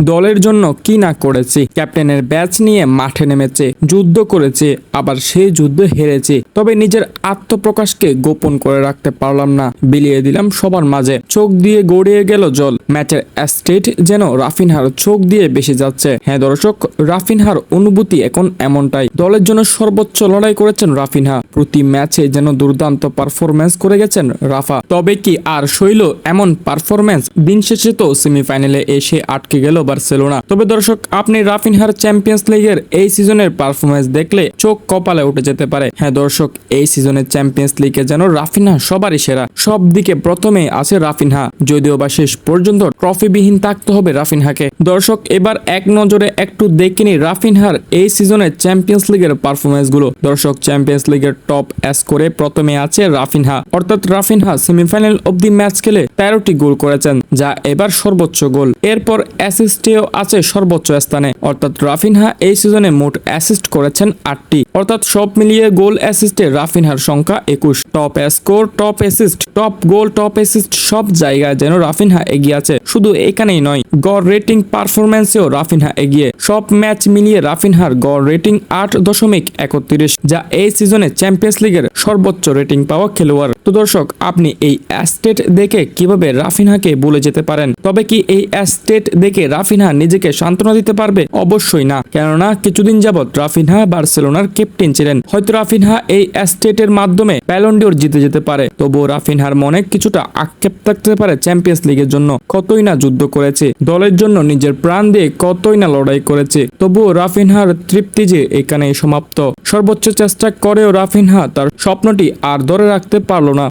দলের জন্য কি না করেছে। ক্যাপ্টেনের ব্যাচ নিয়ে মাঠে নেমেছে, যুদ্ধ করেছে, আবার সেই যুদ্ধ হেরেছে। তবে নিজের আত্মপ্রকাশকে গোপন করে রাখতে পারলাম না, বিলিয়ে দিলাম সবার মাঝে। চোখ দিয়ে গড়িয়ে গেল জল। ম্যাচের স্টেট যেন রাফিনহার চোখ দিয়ে বেশি যাচ্ছে। হ্যাঁ দর্শক, রাফিনহার অনুভূতি এখন এমনটাই। দলের জন্য সর্বোচ্চ লড়াই করেছেন রাফিনহা। প্রতি ম্যাচে যেন দুর্দান্ত পারফরমেন্স করে গেছেন রাফা। তবে কি আর শৈল এমন পারফরমেন্স দিন শেষে তো সেমিফাইনালে এসে আটকে গেল বার্সেলোনা। তবে দর্শক, আপনি রাফিনহার চ্যাম্পিয়ন্স লিগের এই সিজনের পারফরমেন্স দেখলে চোখ কপালে উঠে যেতে পারে। হ্যাঁ দর্শক, এই সিজনের চ্যাম্পিয়ন্স লিগে যেন রাফিনহা সবারই সেরা। সব দিকে প্রথমে আছে রাফিনহা, যদিও বা শেষ পর্যন্ত ট্রফিবিহীন থাকতে হবে রাফিনহাকে। দর্শক, এবার এক নজরে একটু দেখে নি রাফিনহার এই সিজনের চ্যাম্পিয়ন্স লিগের পারফরমেন্সগুলো। দর্শক, চ্যাম্পিয়ন্স লিগের টপ স্কোরে প্রথমে আছে রাফিনহা। অর্থাৎ রাফিনহা সেমিফাইনাল অব্দি ম্যাচ খেলে তেরোটি গোল করেছেন, যা এবার সর্বোচ্চ গোল। এরপর অ্যাসিস্টেও আছে সর্বোচ্চ স্থানে। অর্থাৎ রাফিনহা এই সিজনে মোট অ্যাসিস্ট করেছেন আটটি। অর্থাৎ সব মিলিয়ে গোল অ্যাসিস্টে রাফিনহার সংখ্যা একুশ। Top score top assist top goal top assist সব জায়গায় যেন রাফিনহা এগিয়ে আছে। শুধু এখানেই নয়, গড় রেটিং পারফরমেন্সেও রাফিনহা এগিয়ে। সব ম্যাচ মিলিয়ে রাফিনহার গড় রেটিং আট দশমিক একত্রিশ, যা এই সিজনে চ্যাম্পিয়ন্স লিগের সর্বোচ্চ রেটিং পাওয়া খেলোয়াড়। তো দর্শক, আপনি এই অ্যাস্টেট দেখে কীভাবে রাফিনহাকে বলে যেতে পারেন? তবে কি এই অ্যাস্টেট দেখে রাফিনহা নিজেকে সান্ত্বনা দিতে পারবে? অবশ্যই না। কেননা, কিছুদিন যাবৎ রাফিনহা বার্সেলোনার ক্যাপ্টেন ছিলেন। হয়তো রাফিনহা এই অ্যাস্টেটের মাধ্যমে প্যালন্ডিওর জিতে যেতে পারে। তবুও রাফিনহার মনে কিছুটা আক্ষেপ থাকতে পারে চ্যাম্পিয়ন্স লিগের জন্য। কতই না যুদ্ধ করেছে। দলের জন্য নিজের প্রাণ দিয়ে কতই না লড়াই করেছে। তবুও রাফিনহার তৃপ্তি যে এখানেই সমাপ্ত। সর্বোচ্চ চেষ্টা করেও রাফিনহা তার স্বপ্নটি আর ধরে রাখতে পারল না।